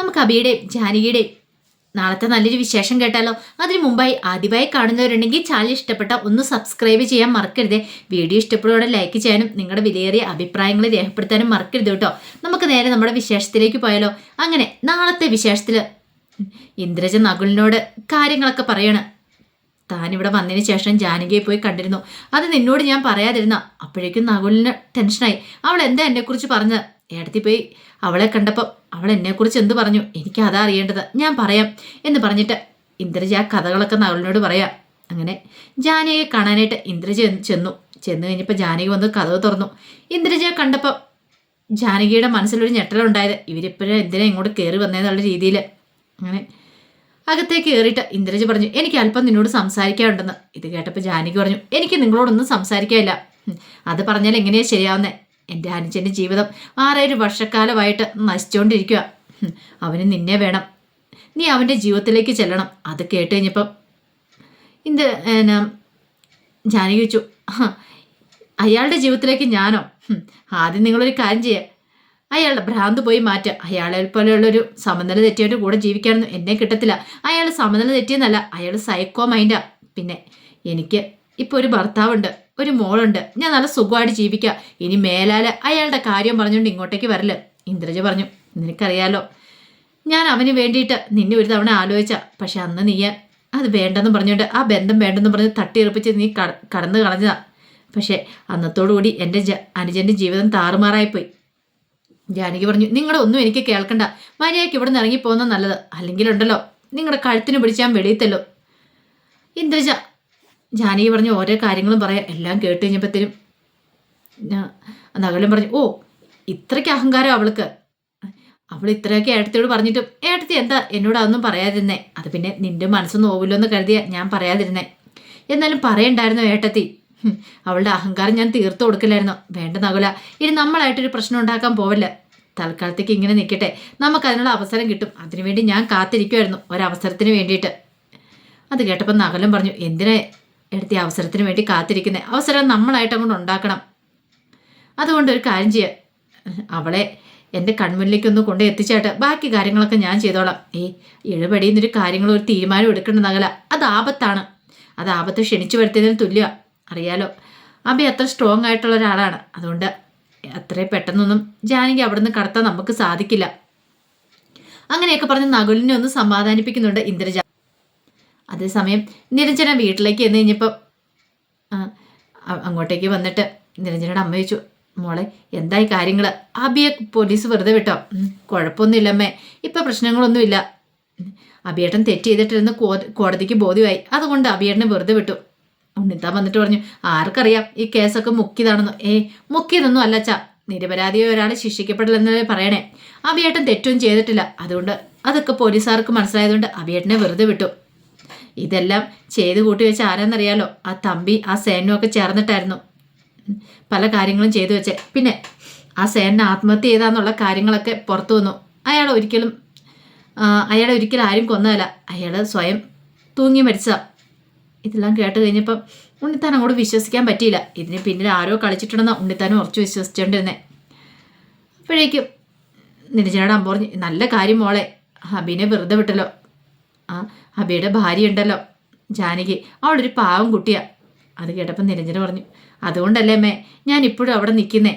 നമുക്ക് അബിയുടെയും ജാനകിയുടെയും നാളത്തെ നല്ലൊരു വിശേഷം കേട്ടാലോ? അതിനു മുമ്പായി ആദ്യമായി കാണുന്നവരുണ്ടെങ്കിൽ ചാനൽ ഇഷ്ടപ്പെട്ട ഒന്ന് സബ്സ്ക്രൈബ് ചെയ്യാൻ മറക്കരുത്. വീഡിയോ ഇഷ്ടപ്പെടുകയാണെങ്കിൽ ലൈക്ക് ചെയ്യാനും നിങ്ങളുടെ വിലയേറിയ അഭിപ്രായങ്ങൾ രേഖപ്പെടുത്താനും മറക്കരുത് കേട്ടോ. നമുക്ക് നേരെ നമ്മുടെ വിശേഷത്തിലേക്ക് പോയാലോ? അങ്ങനെ നാളത്തെ വിശേഷത്തിൽ ഇന്ദ്രജ നകുലിനോട് കാര്യങ്ങളൊക്കെ പറയണം. താൻ ഇവിടെ വന്നതിന് ശേഷം ജാനകിയെ പോയി കണ്ടിരുന്നു. അത് നിന്നോട് ഞാൻ പറയാതിരുന്ന അപ്പോഴേക്കും നകുലിന് ടെൻഷനായി അവൾ എന്താ എന്നെക്കുറിച്ച് പറഞ്ഞത്? ഏടത്തി പോയി. അവളെ കണ്ടപ്പോൾ അവൾ എന്നെക്കുറിച്ച് എന്ത് പറഞ്ഞു? എനിക്ക് അതാ അറിയേണ്ടത്. ഞാൻ പറയാം എന്ന് പറഞ്ഞിട്ട് ഇന്ദ്രജ ആ കഥകളൊക്കെ അവളിനോട് പറയാം. അങ്ങനെ ജാനകിയെ കാണാനായിട്ട് ഇന്ദ്രജ ചെന്നു ചെന്ന്. കഴിഞ്ഞപ്പോൾ ജാനകി വന്ന് കഥ തുറന്നു. ഇന്ദ്രജ കണ്ടപ്പോൾ ജാനകിയുടെ മനസ്സിലൊരു ഞെട്ടലുണ്ടായത്. ഇവരിപ്പോഴും എന്തിനാ ഇങ്ങോട്ട് കയറി വന്നതെന്നുള്ള രീതിയിൽ അങ്ങനെ അകത്തേക്ക് കയറിയിട്ട് ഇന്ദ്രജ പറഞ്ഞു എനിക്ക് അല്പം നിന്നോട് സംസാരിക്കാനുണ്ടെന്ന്. ഇത് കേട്ടപ്പോൾ ജാനകി പറഞ്ഞു എനിക്ക് നിങ്ങളോടൊന്നും സംസാരിക്കാനില്ല. അത് പറഞ്ഞാൽ എങ്ങനെയാണ് ശരിയാവുന്നേ? എന്റെ അനുജന്റെ ജീവിതം ആറേഴ് വർഷക്കാലമായിട്ട് നശിച്ചുകൊണ്ടിരിക്കുക അവന് നിന്നെ വേണം. നീ അവന്റെ ജീവിതത്തിലേക്ക് ചെല്ലണം. അത് കേട്ട് കഴിഞ്ഞപ്പം ഇത് എന്നാ, ജാനകി വെച്ചു അയാളുടെ ജീവിതത്തിലേക്ക് ഞാനോ? ആദ്യം നിങ്ങളൊരു കാര്യം ചെയ്യുക അയാളുടെ ഭ്രാന്ത് പോയി മാറ്റുക അയാളെ പോലെയുള്ളൊരു സമനില തെറ്റിയവന്റെ കൂടെ ജീവിക്കാനൊന്നും എന്നെ കിട്ടത്തില്ല. അയാൾ സമനില തെറ്റിയെന്നല്ല അയാൾ സൈക്കോ മൈൻഡാ പിന്നെ എനിക്ക് ഇപ്പോൾ ഒരു ഭർത്താവുണ്ട്. ഒരു മോളുണ്ട്. ഞാൻ നല്ല സുഖമായിട്ട് ജീവിക്കുക ഇനി മേലാൽ അയാളുടെ കാര്യം പറഞ്ഞുകൊണ്ട് ഇങ്ങോട്ടേക്ക് വരൽ. ഇന്ദ്രജ പറഞ്ഞു നിനക്കറിയാലോ ഞാൻ അവന് വേണ്ടിയിട്ട് നിന്നെ ഒരു തവണ ആലോചിച്ച. പക്ഷെ അന്ന് നീ അത് വേണ്ടെന്ന് പറഞ്ഞുകൊണ്ട് ആ ബന്ധം വേണ്ടെന്ന് പറഞ്ഞ് തട്ടിയെറുപ്പിച്ച് നീ കടന്ന് കളഞ്ഞതാ. പക്ഷേ അന്നത്തോടുകൂടി എന്റെ ജ അനുജന്റെ ജീവിതം താറുമാറായിപ്പോയി. ജാനകി പറഞ്ഞു നിങ്ങളുടെ ഒന്നും എനിക്ക് കേൾക്കണ്ട. മര്യാദയ്ക്ക് ഇവിടെ നിന്ന് ഇറങ്ങിപ്പോകുന്ന നല്ലത്. അല്ലെങ്കിലുണ്ടല്ലോ നിങ്ങളുടെ കഴുത്തിന് പിടിച്ചാൽ വെളിയത്തല്ലോ ഇന്ദ്രജ ജാനകി പറഞ്ഞ ഓരോ കാര്യങ്ങളും പറയാം. എല്ലാം കേട്ട് കഴിഞ്ഞപ്പോഴത്തേനും നകലം പറഞ്ഞു ഓ ഇത്രയ്ക്ക് അഹങ്കാരം അവൾക്ക്. അവൾ ഇത്രയൊക്കെ ഏട്ടത്തിയോട് പറഞ്ഞിട്ടും ഏട്ടത്തി എന്താ എന്നോട് അതൊന്നും പറയാതിരുന്നേ? അത് പിന്നെ നിന്റെ മനസ്സ് നോവില്ലോ എന്ന് കരുതിയ ഞാൻ പറയാതിരുന്നേ. എന്നാലും പറയണ്ടായിരുന്നു ഏട്ടത്തി. അവളുടെ അഹങ്കാരം ഞാൻ തീർത്തു കൊടുക്കില്ലായിരുന്നു. വേണ്ട നകുല ഇനി നമ്മളായിട്ടൊരു പ്രശ്നം ഉണ്ടാക്കാൻ പോവില്ല. തൽക്കാലത്തേക്ക് ഇങ്ങനെ നിൽക്കട്ടെ നമുക്ക് അതിനുള്ള അവസരം കിട്ടും. അതിനുവേണ്ടി ഞാൻ കാത്തിരിക്കുമായിരുന്നു ഒരവസരത്തിന് വേണ്ടിയിട്ട്. അത് കേട്ടപ്പോൾ നകലം പറഞ്ഞു എന്തിനാ എടുത്തി അവസരത്തിന് വേണ്ടി കാത്തിരിക്കുന്നത് അവസരം നമ്മളായിട്ട് അങ്ങോട്ട് ഉണ്ടാക്കണം. അതുകൊണ്ട് ഒരു കാര്യം ചെയ്യുക അവളെ എന്റെ കൺമുന്നിലേക്കൊന്ന് കൊണ്ട് എത്തിച്ചേട്ട് ബാക്കി കാര്യങ്ങളൊക്കെ ഞാൻ ചെയ്തോളാം. ഏ ഇഴപടിയുന്നൊരു കാര്യങ്ങൾ ഒരു തീരുമാനം എടുക്കേണ്ടതകല അത് ആപത്താണ്. അത് ആപത്ത് ക്ഷണിച്ചു വരുത്തിയതിന് തുല്യ. അറിയാലോ? അബി അത്ര സ്ട്രോങ് ആയിട്ടുള്ള ഒരാളാണ്. അതുകൊണ്ട് അത്രയും പെട്ടെന്നൊന്നും ജാനകി അവിടുന്ന് കടത്താൻ നമുക്ക് സാധിക്കില്ല. അങ്ങനെയൊക്കെ പറഞ്ഞ് നകുലിനെ ഒന്ന് സമാധാനിപ്പിക്കുന്നുണ്ട് ഇന്ദ്രജ അതേസമയം നിരഞ്ജന വീട്ടിലേക്ക് എന്ന് കഴിഞ്ഞപ്പോൾ അങ്ങോട്ടേക്ക് വന്നിട്ട് നിരഞ്ജനയുടെ അമ്മ ചോദിച്ചു മോളെ എന്തായി കാര്യങ്ങൾ അബിയെ പോലീസ് വെറുതെ വിട്ടോ? "ഉം, കുഴപ്പമൊന്നുമില്ലമ്മേ. ഇപ്പം പ്രശ്നങ്ങളൊന്നുമില്ല. അബിയേട്ടൻ തെറ്റ് ചെയ്തിട്ടിരുന്ന് കോടതിക്ക് ബോധ്യമായി. അതുകൊണ്ട് അബിയേട്ടനെ വെറുതെ വിട്ടു. ഉണ്ണിത്താൻ വന്നിട്ട് പറഞ്ഞു ആർക്കറിയാം ഈ കേസൊക്കെ മുക്കിയതാണെന്ന്. ഏ മുക്കിയതൊന്നും അല്ല ചാ നിരപരാധിയെ ഒരാൾ ശിക്ഷിക്കപ്പെടില്ലെന്നല്ലേ പറയണേ. അബിയേട്ടൻ തെറ്റൊന്നും ചെയ്തിട്ടില്ല. അതുകൊണ്ട് അതൊക്കെ പോലീസുകാർക്ക് മനസ്സിലായതുകൊണ്ട് അബിയേട്ടനെ വെറുതെ വിട്ടു. ഇതെല്ലാം ചെയ്ത് കൂട്ടി വെച്ച് ആരാന്നറിയാലോ? ആ തമ്പി ആ സേനും ഒക്കെ ചേർന്നിട്ടായിരുന്നു പല കാര്യങ്ങളും ചെയ്തു വെച്ചേ. പിന്നെ ആ സേനെ ആത്മഹത്യ ചെയ്താന്നുള്ള കാര്യങ്ങളൊക്കെ പുറത്തു വന്നു. അയാൾ ഒരിക്കലും അയാളെ ഒരിക്കലും ആരും കൊന്നതല്ല. അയാൾ സ്വയം തൂങ്ങി മരിച്ച ഇതെല്ലാം കേട്ട് കഴിഞ്ഞപ്പം ഉണ്ണിത്താൻ അങ്ങോട്ട് വിശ്വസിക്കാൻ പറ്റിയില്ല. ഇതിന് പിന്നിൽ ആരോ കളിച്ചിട്ടുണ്ടെന്ന് ഉണ്ണിത്താനും ഉറച്ചു വിശ്വസിച്ചോണ്ടിരുന്നേ. അപ്പോഴേക്കും നിരഞ്ജനയുടെ അമ്മ പറഞ്ഞു നല്ല കാര്യം മോളെ അബിനെ വെറുതെ വിട്ടല്ലോ. ആ അബിയുടെ ഭാര്യ ഉണ്ടല്ലോ ജാനകി. അവളൊരു പാവം കുട്ടിയാ. അത് കേട്ടപ്പോൾ നിരഞ്ജന പറഞ്ഞു അതുകൊണ്ടല്ലേ അമ്മേ ഞാൻ ഇപ്പോഴും അവിടെ നിൽക്കുന്നേ?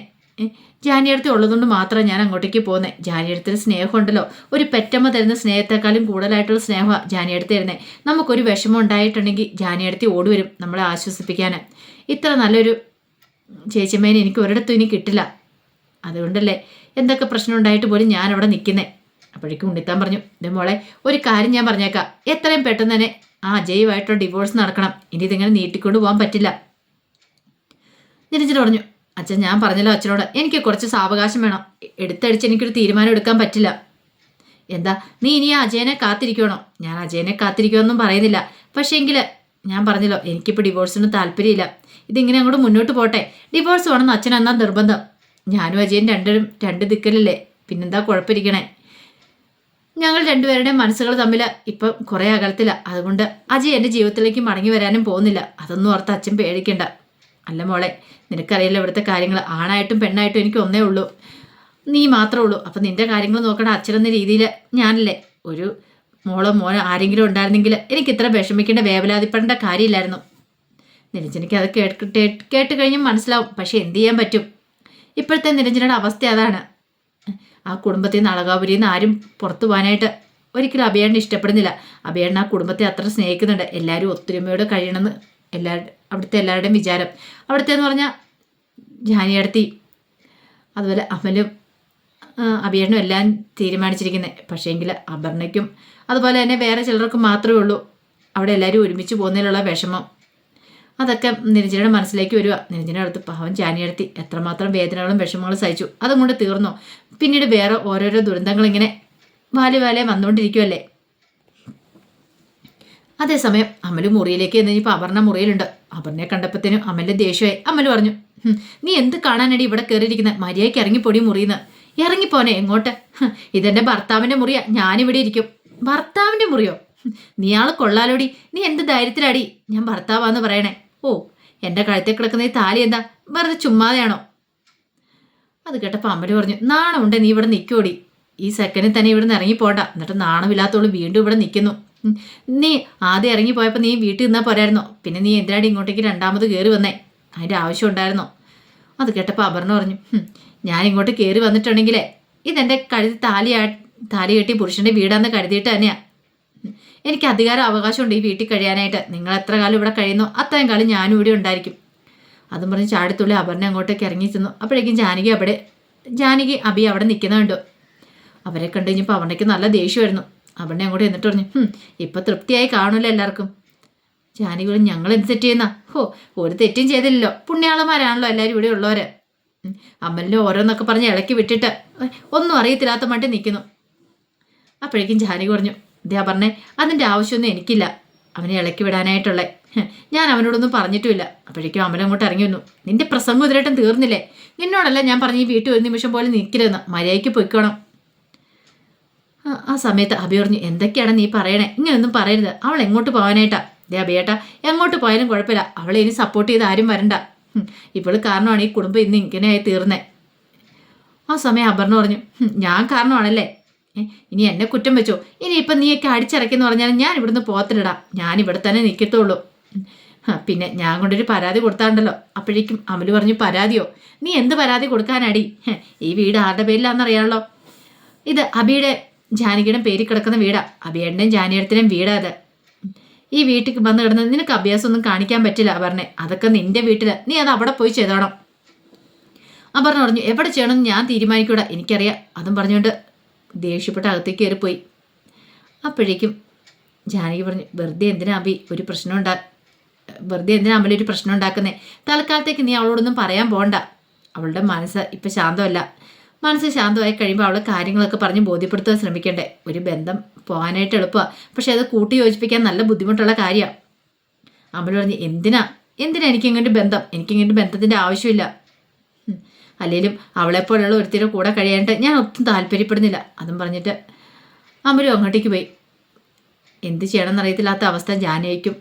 ജാനിയടുത്ത് ഉള്ളതുകൊണ്ട് മാത്രം ഞാൻ അങ്ങോട്ടേക്ക് പോകുന്നത് ജാനിയടുത്തിന് സ്നേഹമുണ്ടല്ലോ. ഒരു പെറ്റമ്മ തരുന്ന സ്നേഹത്തെക്കാളും കൂടുതലായിട്ടുള്ള സ്നേഹമാണ് ജാനിയടുത്ത് തരുന്നത് നമുക്കൊരു വിഷമം ഉണ്ടായിട്ടുണ്ടെങ്കിൽ ജാനിയടുത്ത് ഓടിവരും നമ്മളെ ആശ്വസിപ്പിക്കാൻ ഇത്ര നല്ലൊരു ചേച്ചിമ്മേനെ എനിക്ക് ഒരിടത്തും ഇനി കിട്ടില്ല. അതുകൊണ്ടല്ലേ എന്തൊക്കെ പ്രശ്നം ഉണ്ടായിട്ട് പോലും ഞാനവിടെ നിൽക്കുന്നേ? അപ്പോഴേക്കും ഉണ്ണിത്താൻ പറഞ്ഞു എന്റെ മോളെ ഒരു കാര്യം ഞാൻ പറഞ്ഞേക്കാം. എത്രയും പെട്ടെന്ന് തന്നെ ആ അജയുമായിട്ടുള്ള ഡിവോഴ്സ് നടക്കണം. ഇനി ഇതിങ്ങനെ നീട്ടിക്കൊണ്ട് പോകാൻ പറ്റില്ല. നിരഞ്ജന പറഞ്ഞു അച്ഛൻ ഞാൻ പറഞ്ഞല്ലോ അച്ഛനോട് എനിക്ക് കുറച്ച് സാവകാശം വേണം. എടുത്തടിച്ച് എനിക്കൊരു തീരുമാനം എടുക്കാൻ പറ്റില്ല. എന്താ നീ ഇനി അജയനെ കാത്തിരിക്കണോ ഞാൻ അജയനെ കാത്തിരിക്കുമെന്നും പറയുന്നില്ല. പക്ഷേ എങ്കിൽ ഞാൻ പറഞ്ഞല്ലോ എനിക്കിപ്പോൾ ഡിവോഴ്സിന് താല്പര്യമില്ല. ഇതിങ്ങനെ അങ്ങോട്ട് മുന്നോട്ട് പോട്ടെ. ഡിവോഴ്സ് വേണമെന്ന് അച്ഛൻ എന്നാ നിർബന്ധം. ഞാനും അജയൻ രണ്ടും രണ്ട് ദിക്കലല്ലേ പിന്നെന്താ കുഴപ്പമിരിക്കണേ? ഞങ്ങൾ രണ്ടുപേരുടെയും മനസ്സുകൾ തമ്മിൽ ഇപ്പം കുറേ അകലത്തില്ല അതുകൊണ്ട് അജയ് എന്റെ ജീവിതത്തിലേക്ക് മടങ്ങി വരാനും പോകുന്നില്ല. അതൊന്നും ഓർത്ത് അച്ഛൻ പേടിക്കണ്ട. അല്ല മോളെ നിനക്കറിയില്ല ഇവിടുത്തെ കാര്യങ്ങൾ. ആണായിട്ടും പെണ്ണായിട്ടും എനിക്ക് ഒന്നേ ഉള്ളൂ. നീ മാത്രമേ ഉള്ളൂ. അപ്പം നിന്റെ കാര്യങ്ങൾ നോക്കണ അച്ഛനെന്ന രീതിയിൽ ഞാനല്ലേ? ഒരു മോളോ മോനോ ആരെങ്കിലും ഉണ്ടായിരുന്നെങ്കിൽ എനിക്ക് ഇത്ര വിഷമിക്കേണ്ട വേവലാതിപ്പെടേണ്ട കാര്യമില്ലായിരുന്നു. നിരഞ്ജനയ്ക്ക് അത് കേട്ട് കേട്ട് കഴിഞ്ഞും മനസ്സിലാവും. പക്ഷേ എന്ത് ചെയ്യാൻ പറ്റും? ഇപ്പോഴത്തെ നിരഞ്ജനയുടെ അവസ്ഥ അതാണ്. ആ കുടുംബത്തിൽ നിന്ന് അളകാപുരിയിൽ നിന്ന് ആരും പുറത്തു പോകാനായിട്ട് ഒരിക്കലും അഭയണ്ണ ഇഷ്ടപ്പെടുന്നില്ല. അഭയണ്ണ ആ കുടുംബത്തെ അത്ര സ്നേഹിക്കുന്നുണ്ട്. എല്ലാവരും ഒത്തൊരുമയോടെ കഴിയണമെന്ന് എല്ലാ അവിടുത്തെ എല്ലാവരുടെയും വിചാരം. അവിടുത്തെ എന്ന് പറഞ്ഞാൽ ജാനിയടത്തി അതുപോലെ അമലും അഭിയണ്ണും എല്ലാം തീരുമാനിച്ചിരിക്കുന്നത് പക്ഷേങ്കിൽ അപർണയ്ക്കും അതുപോലെ തന്നെ വേറെ ചിലർക്കും മാത്രമേ ഉള്ളൂ. അവിടെ എല്ലാവരും ഒരുമിച്ച് പോകുന്നതിലുള്ള വിഷമം. അതൊക്കെ നിരഞ്ജനയുടെ മനസ്സിലേക്ക് വരിക. നിരഞ്ജന അടുത്ത് പാവം ചാനിയെടുത്തി എത്രമാത്രം വേദനകളും വിഷമങ്ങളും സഹിച്ചു. അതും കൊണ്ട് തീർന്നു? പിന്നീട് വേറെ ഓരോരോ ദുരന്തങ്ങളിങ്ങനെ വാലി വാലേ വന്നുകൊണ്ടിരിക്കുമല്ലേ അതേസമയം അമൽ മുറിയിലേക്ക് എന്ന് അപർണ മുറിയിലുണ്ട്. അപർണയെ കണ്ടപ്പോഴത്തേനും അമലിന്റെ ദേഷ്യമായി. അമൽ പറഞ്ഞു നീ എന്ത് കാണാനടി ഇവിടെ കയറിയിരിക്കുന്നത് മര്യാദയ്ക്ക് ഇറങ്ങിപ്പൊടി മുറിയുന്ന. ഇറങ്ങിപ്പോനെ എങ്ങോട്ട്? ഇതെന്റെ ഭർത്താവിന്റെ മുറിയാ. ഞാനിവിടെ ഇരിക്കും. ഭർത്താവിന്റെ മുറിയോ? നീ ആൾ കൊള്ളാലോടി. നീ എന്ത് ധൈര്യത്തിലാടി? ഞാൻ ഭർത്താവാന്ന് പറയണേ. ഓ എന്റെ കഴുത്തിൽ കിടക്കുന്ന ഈ താലി എന്താ? വെറുതെ ചുമ്മാതെയാണോ? അത് കേട്ടപ്പോൾ അമ്മര് പറഞ്ഞു നാണമുണ്ട് നീ ഇവിടെ നിൽക്കോടി ഈ സെക്കൻഡിൽ തന്നെ ഇവിടെ നിന്ന് ഇറങ്ങിപ്പോണ്ട. എന്നിട്ട് നാണമില്ലാത്തോളൂ വീണ്ടും ഇവിടെ നിൽക്കുന്നു. നീ ആദ്യം ഇറങ്ങിപ്പോയപ്പോൾ നീ വീട്ടിൽ നിന്നാൽ പോരായിരുന്നോ? പിന്നെ നീ എന്തിനാടി ഇങ്ങോട്ടേക്ക് രണ്ടാമത് കയറി വന്നേ? അതിന്റെ ആവശ്യം ഉണ്ടായിരുന്നോ? അത് കേട്ടപ്പോൾ അപർണ പറഞ്ഞു ഞാൻ ഇങ്ങോട്ട് കയറി വന്നിട്ടുണ്ടെങ്കിലേ ഇതെന്റെ കഴുതി താലി താലി കെട്ടി പുരുഷന്റെ വീടാന്ന് കരുതിയിട്ട് തന്നെയാ. ഉം. എനിക്ക് അധികാര അവകാശമുണ്ട് ഈ വീട്ടിൽ കഴിയാനായിട്ട്. നിങ്ങൾ എത്ര കാലം ഇവിടെ കഴിയുന്നു അത്രയും കാലം ഞാനും ഇവിടെ ഉണ്ടായിരിക്കും. അതും പറഞ്ഞ് ചാടിത്തുള്ളി അപർണ അങ്ങോട്ടേക്ക് ഇറങ്ങി ചെന്നു. അപ്പോഴേക്കും ജാനകി അവിടെ ജാനകി അബി അവിടെ നിൽക്കുന്ന കണ്ടു. അവരെ കണ്ടു കഴിഞ്ഞപ്പോൾ അവർണയ്ക്ക് നല്ല ദേഷ്യമായിരുന്നു. അവനെ അങ്ങോട്ട് എന്നിട്ട് പറഞ്ഞു "ഹും, ഇപ്പൊ തൃപ്തിയായി കാണുമല്ലോ എല്ലാവർക്കും. ജാനകി പറഞ്ഞു ഞങ്ങൾ എന്ത് തെറ്റ് ചെയ്യുന്ന? ഹോ ഒരു തെറ്റും ചെയ്തില്ലല്ലോ. പുണ്യാളന്മാരാണല്ലോ എല്ലാവരും ഇവിടെ ഉള്ളവര്. ഉം, അമ്മലിനെ ഓരോന്നൊക്കെ പറഞ്ഞ് ഇളക്കി വിട്ടിട്ട് ഒന്നും അറിയത്തില്ലാത്ത മട്ടി നിൽക്കുന്നു. അപ്പോഴേക്കും ജാനകി പറഞ്ഞു ഇതേ പറഞ്ഞേ അതിന്റെ ആവശ്യമൊന്നും എനിക്കില്ല. അവനെ ഇളക്കി വിടാനായിട്ടുള്ള. ഞാൻ അവനോടൊന്നും പറഞ്ഞിട്ടുമില്ല. അപ്പോഴേക്കും അമല അങ്ങോട്ട് ഇറങ്ങി വന്നു. നിന്റെ പ്രസംഗം ഇതിലായിട്ടും തീർന്നില്ലേ? നിന്നോടല്ല ഞാൻ പറഞ്ഞു ഈ വീട്ടിൽ ഒരു നിമിഷം പോലെ നിൽക്കരുതെന്ന്. മര്യാദയ്ക്ക് പൊയ്ക്കോണം. ആ- സമയത്ത് അഭി പറഞ്ഞു എന്തൊക്കെയാണ് നീ പറയണേ? ഇങ്ങനെയൊന്നും പറയരുത്. അവൾ എങ്ങോട്ട് പോകാനായിട്ടാ? ദേ അഭിയേട്ടാ എങ്ങോട്ട് പോയാലും കുഴപ്പമില്ല. അവളെ ഇനി സപ്പോർട്ട് ചെയ്ത് ആരും വരണ്ട. ഇപ്പോൾ കാരണമാണ് ഈ കുടുംബം ഇന്ന് ഇങ്ങനെയായി തീർന്നേ. ആ സമയം അപർണ പറഞ്ഞു ഞാൻ കാരണമാണല്ലേ? ഇനി എന്നെ കുറ്റം വെച്ചോ. ഇനി ഇപ്പം നീയൊക്കെ അടിച്ചിറക്കിയെന്ന് പറഞ്ഞാൽ ഞാൻ ഇവിടുന്ന് പോത്തിലിടാം ഞാൻ ഇവിടെ തന്നെ നിൽക്കത്തുള്ളൂ പിന്നെ ഞാൻ കൊണ്ടൊരു പരാതി കൊടുത്താണ്ടല്ലോ. അപ്പോഴേക്കും അമൽ പറഞ്ഞു പരാതിയോ? നീ എന്ത് പരാതി കൊടുക്കാനടി? ഈ വീട് ആരുടെ പേരിലാണെന്നറിയാമല്ലോ ഇത് അബിയുടെ ജാനകിയുടെ പേരിൽ കിടക്കുന്ന വീടാ. അബിയേട്ടന്റെയും ജാനിയുടെ വീടാ അത്. ഈ വീട്ടിൽ വന്ന് കിടന്ന് നിനക്ക് അഭ്യാസമൊന്നും കാണിക്കാൻ പറ്റില്ല പറഞ്ഞേ അതൊക്കെ നിന്റെ വീട്ടിൽ നീ അത് അവിടെ പോയി ചെയ്തോണം. അപർണ പറഞ്ഞു എവിടെ ചെയ്യണമെന്ന് ഞാൻ തീരുമാനിക്കൂടാ. എനിക്കറിയാം. അതും പറഞ്ഞുകൊണ്ട് ദേഷ്യപ്പെട്ട് അകത്തേക്ക് കയറിപ്പോയി. അപ്പോഴേക്കും ജാനകി പറഞ്ഞു വെറുതെ എന്തിനാ അബി ഒരു പ്രശ്നം ഉണ്ടാ വെറുതെ എന്തിനാ അമ്മലി ഒരു പ്രശ്നം ഉണ്ടാക്കുന്നേ? തൽക്കാലത്തേക്ക് നീ അവളോടൊന്നും പറയാൻ പോണ്ട. അവളുടെ മനസ്സ് ഇപ്പം ശാന്തമല്ല. മനസ്സ് ശാന്തമായി കഴിയുമ്പോൾ അവളെ കാര്യങ്ങളൊക്കെ പറഞ്ഞ് ബോധ്യപ്പെടുത്താൻ ശ്രമിക്കണ്ടേ? ഒരു ബന്ധം പോകാനായിട്ട് എളുപ്പമാണ് പക്ഷേ അത് കൂട്ടി യോജിപ്പിക്കാൻ നല്ല ബുദ്ധിമുട്ടുള്ള കാര്യമാണ് അമ്മ പറഞ്ഞു എന്തിനാ? എന്തിനാ എനിക്കിങ്ങോട്ട് ബന്ധം? എനിക്കിങ്ങോട്ട് ബന്ധത്തിന്റെ ആവശ്യമില്ല. അല്ലെങ്കിലും അവളെപ്പോലുള്ള ഒരുത്തിന്റെ കൂടെ കഴിയാണ്ട് ഞാൻ ഒട്ടും താല്പര്യപ്പെടുന്നില്ല. അതും പറഞ്ഞിട്ട് അമ്മരും അങ്ങോട്ടേക്ക് പോയി. എന്ത് ചെയ്യണമെന്നറിയത്തില്ലാത്ത അവസ്ഥ ജാനയ്ക്കും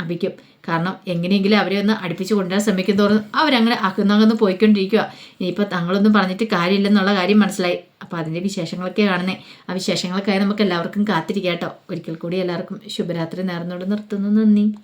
അഭിക്കും കാരണം എങ്ങനെയെങ്കിലും അവരെ ഒന്ന് അടുപ്പിച്ച് കൊണ്ടുവരാൻ ശ്രമിക്കും തോറും അവരങ്ങനെ അകന്നകന്ന് പോയിക്കൊണ്ടിരിക്കുക ഇനിയിപ്പോൾ തങ്ങളൊന്നും പറഞ്ഞിട്ട് കാര്യമില്ലെന്നുള്ള കാര്യം മനസ്സിലായി. അപ്പോൾ അതിന്റെ വിശേഷങ്ങളൊക്കെ കാണുന്നേ. ആ വിശേഷങ്ങൾക്കായി നമുക്ക് എല്ലാവർക്കും കാത്തിരിക്കാം കേട്ടോ ഒരിക്കൽ കൂടി എല്ലാവർക്കും ശുഭരാത്രി നേർന്നോട് നിർത്തുന്നു. നന്ദി.